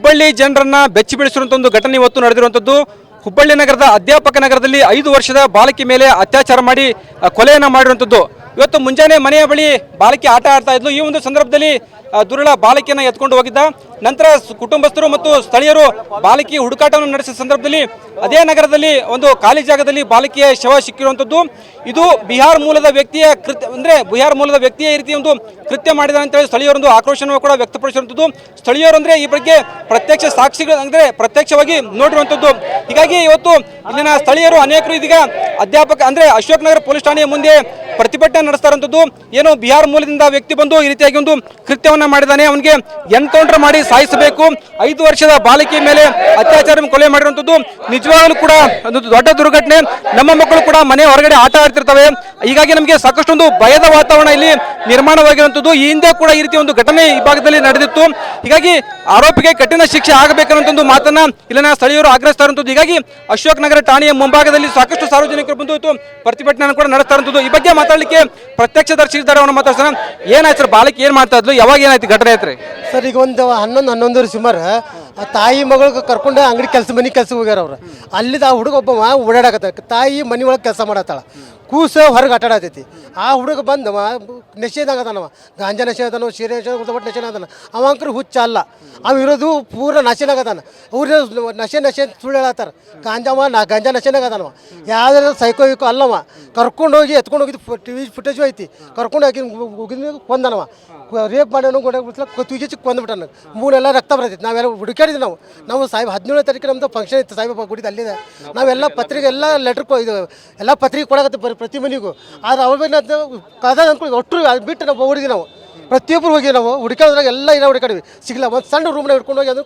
ಹುಬ್ಬಳ್ಳಿ ಜನರನ್ನ ಬೆಚ್ಚಿ ಬೀಳಿಸಿರುವಂತ ಒಂದು ಘಟನೆ ಇವತ್ತು ನಡೆದಿರುವಂತದ್ದು. ಹುಬ್ಬಳ್ಳಿ ನಗರದ ಅಧ್ಯಾಪಕ ನಗರದಲ್ಲಿ ಐದು ವರ್ಷದ ಬಾಲಕಿ ಮೇಲೆ ಅತ್ಯಾಚಾರ ಮಾಡಿ ಕೊಲೆಯನ್ನ ಮಾಡಿರುವಂತದ್ದು. ಇವತ್ತು ಮುಂಜಾನೆ ಮನೆಯ ಬಳಿ ಬಾಲಕಿ ಆಟ ಆಡ್ತಾ ಇದ್ಲು. ಈ ಒಂದು ಸಂದರ್ಭದಲ್ಲಿ ದುರುಳ ಬಾಲಕಿಯನ್ನು ಎತ್ಕೊಂಡು ಹೋಗಿದ್ದ. ನಂತರ ಕುಟುಂಬಸ್ಥರು ಮತ್ತು ಸ್ಥಳೀಯರು ಬಾಲಕಿ ಹುಡುಕಾಟವನ್ನು ನಡೆಸಿದ ಸಂದರ್ಭದಲ್ಲಿ ಅದೇ ನಗರದಲ್ಲಿ ಒಂದು ಖಾಲಿ ಜಾಗದಲ್ಲಿ ಬಾಲಕಿಯ ಶವ ಸಿಕ್ಕಿರುವಂತದ್ದು. ಇದು ಬಿಹಾರ್ ಮೂಲದ ವ್ಯಕ್ತಿಯ ಕೃತ್ಯ, ಅಂದರೆ ಬಿಹಾರ್ ಮೂಲದ ವ್ಯಕ್ತಿಯ ಈ ರೀತಿ ಒಂದು ಕೃತ್ಯ ಮಾಡಿದ ಅಂತೇಳಿ ಸ್ಥಳೀಯರೊಂದು ಆಕ್ರೋಶವನ್ನು ಕೂಡ ವ್ಯಕ್ತಪಡಿಸಿರುವಂಥದ್ದು ಸ್ಥಳೀಯರು ಅಂದ್ರೆ ಈ ಬಗ್ಗೆ ಪ್ರತ್ಯಕ್ಷ ಸಾಕ್ಷಿಗಳು, ಅಂದ್ರೆ ಪ್ರತ್ಯಕ್ಷವಾಗಿ ನೋಡಿರುವಂಥದ್ದು ಹೀಗಾಗಿ ಇವತ್ತು ಇಲ್ಲಿನ ಸ್ಥಳೀಯರು ಅನೇಕರು ಇದೀಗ ಅಧ್ಯಾಪಕ, ಅಂದ್ರೆ ಅಶೋಕ್ ನಗರ ಪೊಲೀಸ್ ಠಾಣೆಯ ಮುಂದೆ ಪ್ರತಿಭಟನೆ ನಡೆಸ್ತಾರಂಥದ್ದು ಏನು ಬಿಹಾರ್ ಮೂಲದಿಂದ ವ್ಯಕ್ತಿ ಬಂದು ಈ ರೀತಿಯಾಗಿ ಒಂದು ಕೃತ್ಯವನ್ನ ಮಾಡಿದ್ದಾನೆ. ಅವನಿಗೆ ಎನ್ಕೌಂಟರ್ ಮಾಡಿ ಸಾಯಿಸಬೇಕು. ಐದು ವರ್ಷದ ಬಾಲಕಿ ಮೇಲೆ ಅತ್ಯಾಚಾರ ಕೊಲೆ ಮಾಡಿರುವಂಥದ್ದು ನಿಜವಾಗಲೂ ಕೂಡ ಒಂದು ದೊಡ್ಡ ದುರ್ಘಟನೆ. ನಮ್ಮ ಮಕ್ಕಳು ಕೂಡ ಮನೆ ಹೊರಗಡೆ ಆಟ ಆಡ್ತಿರ್ತವೆ. ಹೀಗಾಗಿ ನಮಗೆ ಸಾಕಷ್ಟೊಂದು ಭಯದ ವಾತಾವರಣ ಇಲ್ಲಿ ನಿರ್ಮಾಣವಾಗಿರುವಂಥದ್ದು ಈ ಹಿಂದೆ ಕೂಡ ಈ ರೀತಿ ಒಂದು ಘಟನೆ ಈ ಭಾಗದಲ್ಲಿ ನಡೆದಿತ್ತು. ಹೀಗಾಗಿ ಆರೋಪಿಗೆ ಕಠಿಣ ಶಿಕ್ಷೆ ಆಗಬೇಕನ್ನುವಂಥ ಒಂದು ಮಾತನ್ನ ಇಲ್ಲಿನ ಸ್ಥಳೀಯರು ಆಗ್ರಹಿಸ್ತಾ ಇರುವಂಥದ್ದು ಹೀಗಾಗಿ ಅಶೋಕ್ ನಗರ ಠಾಣೆಯ ಮುಂಭಾಗದಲ್ಲಿ ಸಾಕಷ್ಟು ಸಾರ್ವಜನಿಕರು ಬಂದು ಪ್ರತಿಭಟನೆ ಕೂಡ ನಡೆಸ್ತಾ ಇರುವಂಥದ್ದು ಈ ಬಗ್ಗೆ ಮಾತಾಡಲಿಕ್ಕೆ ಪ್ರತ್ಯಕ್ಷದರ್ಶಿ ಇದ್ದಾರೆ. ಅವನು ಮಾತಾಡ್ತಾನೆ ಏನಾಯ್ತು ಬಾಲಕಿ ಏನ್ ಮಾಡ್ತಾ ಇದ್ಲು? ಯಾವಾಗ ಏನಾಯ್ತು ಘಟನೆ ಐತ್ರಿ ಸರ್ ಈಗ ಒಂದು ಹನ್ನೊಂದು ಹನ್ನೊಂದೂವರೆ ಸುಮಾರು ಆ ತಾಯಿ ಮಗಳ ಕರ್ಕೊಂಡು ಅಂಗಡಿ ಕೆಲಸ, ಮನೆ ಕೆಲಸ ಹೋಗ್ಯಾರ ಅವ್ರು. ಅಲ್ಲಿದ ಆ ಹುಡುಗ ಒಬ್ಬವ ಓಡಾಡಕತ್ತ ತಾಯಿ ಮನೆ ಒಳಗೆ ಕೆಲಸ ಮಾಡತ್ತಾಳ. ಕೂಸ ಹೊರಗೆ ಆಟಾಡತೈತಿ ಆ ಹುಡುಗ ಬಂದವ ನಶೆದಾಗ ಅದಾನವ ಗಾಂಜಾ ನಶೆ ಅದಾನೋ ಸೀರೆ ನಶೆ ಒಟ್ಟು ನಶೆನ ಅವ ಹುಚ್ಚ ಅಲ್ಲ. ಅವ ಇರೋದು ಪೂರ ನಶೆನಾಗದಾನ ಅವ್ರು ನಶೆ ನಶೆ ಸುಳ್ಳು ಹೇಳತ್ತಾರ. ಗಾಂಜಾವ ನಾ ಗಾಂಜಾ ನಶೆನಾಗದಾನವ ಯಾವ್ದಾರ ಸೈಕೋ ಇಕೋ ಅಲ್ಲವ ಕರ್ಕೊಂಡು ಹೋಗಿ, ಎತ್ಕೊಂಡು ಹೋಗಿದ್ದು ಟಿ ವಿ ಫುಟೇಜು ಐತಿ. ಕರ್ಕೊಂಡು ಹಾಕಿ ಹೋಗಿದ್ಮೇಲೆ ಕೊಂದನವ ರೇಪ್ ಮಾಡ್ಯಾನು ಗೋಡೆ ತುಗಿಚಿ ಕೊಂದ್ಬಿಟ್ಟಾನ. ಮೂಲೆಲ್ಲ ರಕ್ತ ಬರ್ತೈತಿ. ನಾವೆಲ್ಲ ಹುಡುಕಾಡಿದ್ವಿ ನಾವು. ನಾವು ಸಾಹೇಬ್ ಹದಿನೇಳನೇ ತಾರೀಕು ನಮ್ಮದು ಫಂಕ್ಷನ್ ಇತ್ತು ಸಾಹೇಬ ಗುಡಿದ ಅಲ್ಲಿದೆ. ನಾವೆಲ್ಲ ಪತ್ರಿಕೆ ಎಲ್ಲ ಲೆಟ್ರ್ ಇದು ಎಲ್ಲ ಪತ್ರಿಕೆ ಕೊಡಕತ್ತೆ ಬರೀ ಪ್ರತಿ ಮನೆಗೂ. ಆದ್ರೆ ಅವ್ರ ಮೇಲೆ ಕದ ಅಂದ್ಕೊಂಡು ಒಟ್ಟು ಅದು ಬಿಟ್ಟು ನಾವು ಹುಡುಗಿ ನಾವು. ಪ್ರತಿಯೊಬ್ಬರು ಹೋಗಿ ನಾವು ಹುಡುಕೋದ್ರಾಗ ಎಲ್ಲ ಏನೋ ಹುಡುಕಾಡಿವಿ. ಸಿಗಲ್ಲ ಒಂದು ಸಣ್ಣ ರೂಮ್ನಾಗ ಹಿಡ್ಕೊಂಡು ಹೋಗಿ ಅದು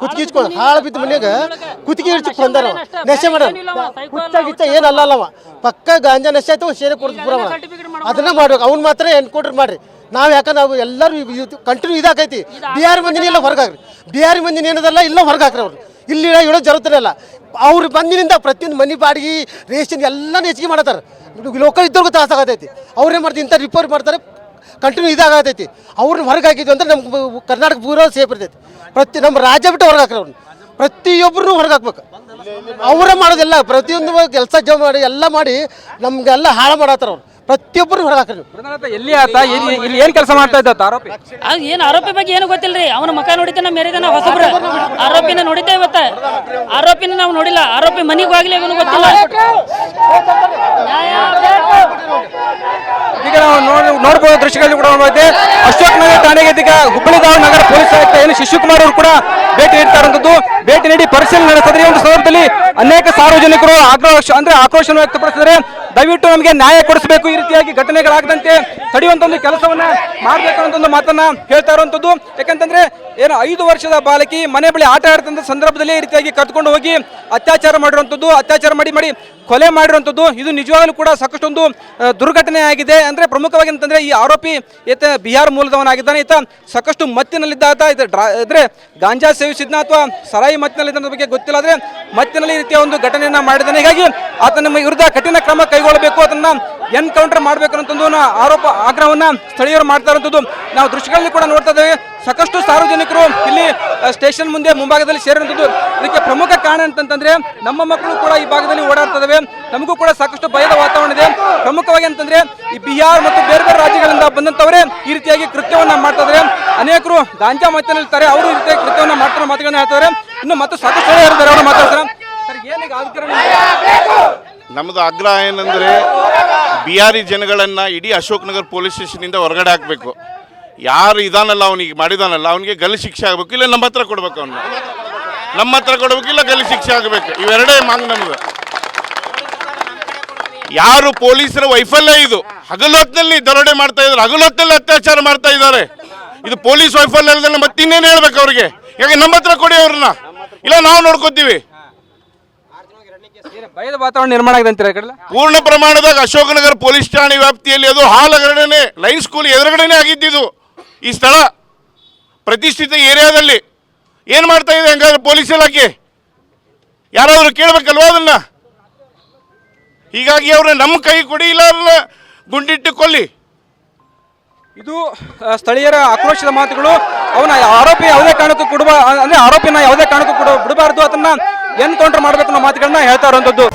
ಕುತ್ತಿಗೆ ಇಚ್ಕೊಂಡು ಹಾಳು ಬಿದ್ದ ಮನ್ಯಾಗ ಕುತ್ತಿಗೆ ಇಡ್ಸಿ ಬಂದಾರ ನೆಶೆ ಮಾಡ ಹುಚ್ಚ ಗಿಚ್ಚ ಏನಲ್ಲ ಅಲ್ಲವ ಪಕ್ಕ ಗಾಂಜಾ ನೆಶೆ ಆಯ್ತು ಸೇರೆ ಕೊಡ್ತು ಪೂರ ಅದನ್ನ ಮಾಡ್ಬೇಕು. ಅವ್ನು ಮಾತ್ರ ಎನ್ಕೌಂಟ್ರ್ ಮಾಡ್ರಿ. ನಾವು ಯಾಕಂದ್ರೆ ನಾವು ಎಲ್ಲರೂ ಕಂಟಿನ್ಯೂ ಇದಾಕೈತಿ. ಬಿಹಾರಿ ಮಂದಿನ ಎಲ್ಲ ಹೊರಗಾಕ್ರಿ ಬಿಹಾರಿ ಮಂದಿನ ಏನದಲ್ಲ, ಇಲ್ಲ ಹೊರಗಾಕ್ರಿ ಅವ್ರು. ಇಲ್ಲಿ ಇಡೋ ಜರುತ್ತಿರಲ್ಲ ಅವ್ರು ಬಂದಿನಿಂದ ಪ್ರತಿಯೊಂದು ಮನೆ ಬಾಡಿಗೆ, ರೇಷನ್ ಎಲ್ಲನೂ ಹೆಚ್ಚಿಗೆ ಮಾಡತ್ತಾರ. ಲೋಕಲ್ ಇದ್ದವ್ರಿಗೂ ತ್ರಾಸ ಆಗತೈತಿ. ಅವ್ರೇನು ಮಾಡ್ತೀವಿ ಇಂಥ ರಿಪೋರ್ಟ್ ಮಾಡ್ತಾರೆ ಕಂಟಿನ್ಯೂ ಇದಾಗತೈತಿ. ಅವ್ರನ್ನ ಹೊರಗೆ ಹಾಕಿದ್ವಿ ಅಂದ್ರೆ ನಮ್ಮ ಕರ್ನಾಟಕ ಪೂರ ಸೇಫ್ ಇರ್ತೈತಿ. ಪ್ರತಿ ನಮ್ಮ ರಾಜ್ಯ ಬಿಟ್ಟು ಹೊರಗೆ ಹಾಕ್ರಿ ಅವ್ರನ್ನ. ಪ್ರತಿಯೊಬ್ಬರು ಹೊರಗೆ ಹಾಕ್ಬೇಕು ಅವರೇ ಮಾಡೋದೆಲ್ಲ, ಪ್ರತಿಯೊಂದು ಕೆಲಸ ಜಮ ಮಾಡಿ, ಎಲ್ಲ ಮಾಡಿ ನಮಗೆಲ್ಲ ಹಾಳು ಮಾಡತ್ತಾರ ಅವ್ರು. ಪ್ರತಿಯೊಬ್ಬರು ಹೊರಗೆ. ಎಲ್ಲಿ ಆತ? ಇಲ್ಲಿ ಇಲ್ಲಿ ಏನ್ ಕೆಲಸ ಮಾಡ್ತಾ ಇದ್ದ ಆತ? ಆರೋಪಿ. ಏನು ಆರೋಪಿ ಬಗ್ಗೆ ಏನು ಗೊತ್ತಿಲ್ರಿ? ಅವನ ಮಕ ನೋಡಿದ್ದೇನೆ ಮೇರಿದಾನ ಹೊಸಬ್ರು. ಆರೋಪಿನ ನೋಡಿದ್ದೆ ಇವತ್ತ. ಆರೋಪಿನ ನಾವು ನೋಡಿಲ್ಲ. ಆರೋಪಿ ಮನೆಗೆ ಹೋಗ್ಲಿ ಇವನು ಗೊತ್ತಿಲ್ಲ. ನ್ಯಾಯ ಬೇಕು. ಈಗ ನಾವು ನೋಡಬಹುದು ದೃಶ್ಯಗಳಲ್ಲಿ ಕೂಡ ಅಶೋಕ್ ನಗರ ಠಾಣೆಗೆ ಹುಬ್ಬಳ್ಳಿ ದಾವಣ ನಗರ ಪೊಲೀಸ್ ಆಯುಕ್ತ ಏನು ಶಿಶುಕುಮಾರ್ ಅವರು ಕೂಡ ಭೇಟಿ ನೀಡ್ತಾ ಇರುವಂತದ್ದು ಭೇಟಿ ನೀಡಿ ಪರಿಶೀಲನೆ ನಡೆಸಿದ್ರೆ ಒಂದು ಸಂದರ್ಭದಲ್ಲಿ ಅನೇಕ ಸಾರ್ವಜನಿಕರು ಆಕ್ರೋಶ ಅಂದ್ರೆ ಆಕ್ರೋಶವನ್ನು ವ್ಯಕ್ತಪಡಿಸಿದರೆ ದಯವಿಟ್ಟು ನಮಗೆ ನ್ಯಾಯ ಕೊಡಿಸಬೇಕು. ಈ ರೀತಿಯಾಗಿ ಘಟನೆಗಳಾಗದಂತೆ ತಡೆಯುವಂತ ಒಂದು ಕೆಲಸವನ್ನ ಮಾಡಬೇಕು ಅನ್ನೋ ಮಾತನ್ನ ಹೇಳ್ತಾ ಇರುವಂತದ್ದು. ಯಾಕಂತಂದ್ರೆ ಏನು ಐದು ವರ್ಷದ ಬಾಲಕಿ ಮನೆ ಬಳಿ ಆಟ ಆಡ್ತಂತ ಸಂದರ್ಭದಲ್ಲಿ ಈ ರೀತಿಯಾಗಿ ಕತ್ಕೊಂಡು ಹೋಗಿ ಅತ್ಯಾಚಾರ ಮಾಡಿರುವಂತದ್ದು. ಅತ್ಯಾಚಾರ ಮಾಡಿ ಮಾಡಿ ಕೊಲೆ ಮಾಡಿರುವಂಥದ್ದು, ಇದು ನಿಜವಾಗಲೂ ಕೂಡ ಸಾಕಷ್ಟೊಂದು ದುರ್ಘಟನೆ ಆಗಿದೆ. ಅಂದ್ರೆ ಪ್ರಮುಖವಾಗಿ ಅಂತಂದರೆ ಈ ಆರೋಪಿ ಈತ ಬಿಹಾರ್ ಮೂಲದವನಾಗಿದ್ದಾನೆ. ಈತ ಸಾಕಷ್ಟು ಮತ್ತಿನಲ್ಲಿದ್ದ ಆತ. ಈತ ಡ್ರಾ, ಅಂದರೆ ಗಾಂಜಾ ಸೇವಿಸಿದ್ನ ಅಥವಾ ಸರಾಯಿ ಮತ್ತಿನಲ್ಲಿದ್ದ ಬಗ್ಗೆ ಗೊತ್ತಿಲ್ಲ. ಆದ್ರೆ ಮತ್ತಿನಲ್ಲಿ ರೀತಿಯ ಒಂದು ಘಟನೆಯನ್ನ ಮಾಡಿದ್ದಾನೆ. ಹೀಗಾಗಿ ಆತನ ವಿರುದ್ಧ ಕಠಿಣ ಕ್ರಮ ಕೈಗೊಳ್ಳಬೇಕು. ಅದನ್ನ ಎನ್ಕೌಂಟರ್ ಮಾಡಬೇಕು ಅನ್ನೋ ಆರೋಪ, ಆಗ್ರಹವನ್ನ ಸ್ಥಳೀಯರು ಮಾಡ್ತಾ ಇರುವಂಥದ್ದು. ನಾವು ದೃಶ್ಯಗಳಲ್ಲಿ ಕೂಡ ನೋಡ್ತಾ ಇದ್ದೇವೆ, ಸಾಕಷ್ಟು ಸಾರ್ವಜನಿಕರು ಇಲ್ಲಿ ಸ್ಟೇಷನ್ ಮುಂದೆ ಮುಂಭಾಗದಲ್ಲಿ ಸೇರಿರುವಂಥದ್ದು. ಇದಕ್ಕೆ ಪ್ರಮುಖ ಕಾರಣ ಅಂತಂತಂದ್ರೆ ನಮ್ಮ ಮಕ್ಕಳು ಕೂಡ ಈ ಭಾಗದಲ್ಲಿ ಓಡಾಡ್ತಾ ನಮಗೂ ಕೂಡ ಸಾಕಷ್ಟು ಭಯದ ವಾತಾವರಣ ಇದೆ. ಪ್ರಮುಖವಾಗಿ ಅಂತಂದ್ರೆ ಈ ಬಿಹಾರ್ ಮತ್ತು ಬೇರೆ ಬೇರೆ ರಾಜ್ಯಗಳಿಂದ ಬಂದಂತವರೇ ಈ ರೀತಿಯಾಗಿ ಕೃತ್ಯವನ್ನ ಮಾಡ್ತಾ ಇದ್ದಾರೆ. ಅನೇಕರು ಗಾಂಜಾ ಮತ್ತಿನಲ್ಲಿರ್ತಾರೆ ಅವರು ಈ ರೀತಿಯಾಗಿ ಕೃತ್ಯವನ್ನ ಮಾಡ್ತಾರೆ ಮಾತುಗಳನ್ನ ಹೇಳ್ತಾರೆ ಇನ್ನು ಮತ್ತೆ ಸ್ವಾತಂತ್ರ್ಯ ಇರ್ತಾರೆ ಅವರು ಮಾತಾಡ್ತಾರೆ? ಸರ್ ನಮ್ಮದು ಆಗ್ರಹ ಏನಂದರೆ ಬಿಹಾರಿ ಜನಗಳನ್ನ ಇಡೀ ಅಶೋಕ್ ನಗರ್ ಪೊಲೀಸ್ ಸ್ಟೇಷನಿಂದ ಹೊರಗಡೆ ಹಾಕ್ಬೇಕು. ಯಾರು ಇದಾನಲ್ಲ ಅವನಿಗೆ, ಮಾಡಿದಾನಲ್ಲ, ಅವನಿಗೆ ಗಲ್ಲಿ ಶಿಕ್ಷೆ ಆಗಬೇಕು. ಇಲ್ಲ, ನಮ್ಮ ಹತ್ರ ಕೊಡ್ಬೇಕು ಅವನು. ನಮ್ಮ ಹತ್ರ ಕೊಡ್ಬೇಕು, ಇಲ್ಲ, ಗಲ್ಲಿ ಶಿಕ್ಷೆ ಆಗಬೇಕು. ಇವೆರಡೇ ಮಾಂಗ್ ನಮ್ದು. ಯಾರು ಪೊಲೀಸರ ವೈಫಲ್ಯ ಇದು. ಹಗಲೊತ್ತಿನಲ್ಲಿ ದರೋಡೆ ಮಾಡ್ತಾ ಇದ್ದಾರೆ. ಹಗಲು ಅತ್ಯಾಚಾರ ಮಾಡ್ತಾ ಇದ್ದಾರೆ. ಇದು ಪೊಲೀಸ್ ವೈಫಲ್ಯ ಮತ್ತಿನ್ನೇನು ಹೇಳ್ಬೇಕು ಅವ್ರಿಗೆ. ಯಾಕೆ, ನಮ್ಮ ಹತ್ರ ಕೊಡಿ ಅವ್ರನ್ನ. ಇಲ್ಲ ನಾವು ನೋಡ್ಕೋತೀವಿ. ಭಯದ ವಾತಾವರಣ ನಿರ್ಮಾಣ ಆಗಿದೆ ಅಂತೀರಾ ಪೂರ್ಣ ಪ್ರಮಾಣದಾಗ ಅಶೋಕನಗರ ಪೊಲೀಸ್ ಠಾಣೆ ವ್ಯಾಪ್ತಿಯಲ್ಲಿ ಅದು ಹಾಲ್ ಲೈನ್ ಸ್ಕೂಲ್ ಎದುರುಗಡೆನೆ ಆಗಿದ್ದಿದ್ದು ಈ ಸ್ಥಳ ಪ್ರತಿಷ್ಠಿತ ಏರಿಯಾದಲ್ಲಿ. ಏನು ಮಾಡ್ತಾ ಇದೆ ಹಂಗಾದ್ರೆ ಪೊಲೀಸ್ ಇಲಾಖೆ? ಯಾರಾದರೂ ಕೇಳಬೇಕಲ್ವಾ ಅದನ್ನ? ಹೀಗಾಗಿ ಅವ್ರ ನಮ್ಮ ಕೈ ಕೊಡಿ ಇಲ್ಲ ಗುಂಡಿಟ್ಟು ಕೊಲ್ಲಿ ಇದು ಸ್ಥಳೀಯರ ಆಕ್ರೋಶದ ಮಾತುಗಳು. ಅವನ ಆರೋಪಿ ಯಾವುದೇ ಕಾರಣಕ್ಕೂ ಕೊಡುವ ಅಂದ್ರೆ ಆರೋಪಿನ ಯಾವುದೇ ಕಾರಣಕ್ಕೂ ಬಿಡಬಾರ್ದು. ಅದನ್ನ ಎನ್ಕೌಂಟರ್ ಮಾಡಬೇಕು ಅನ್ನೋ ಮಾತುಗಳನ್ನ ಹೇಳ್ತಾ ಇರುವಂತದ್ದು.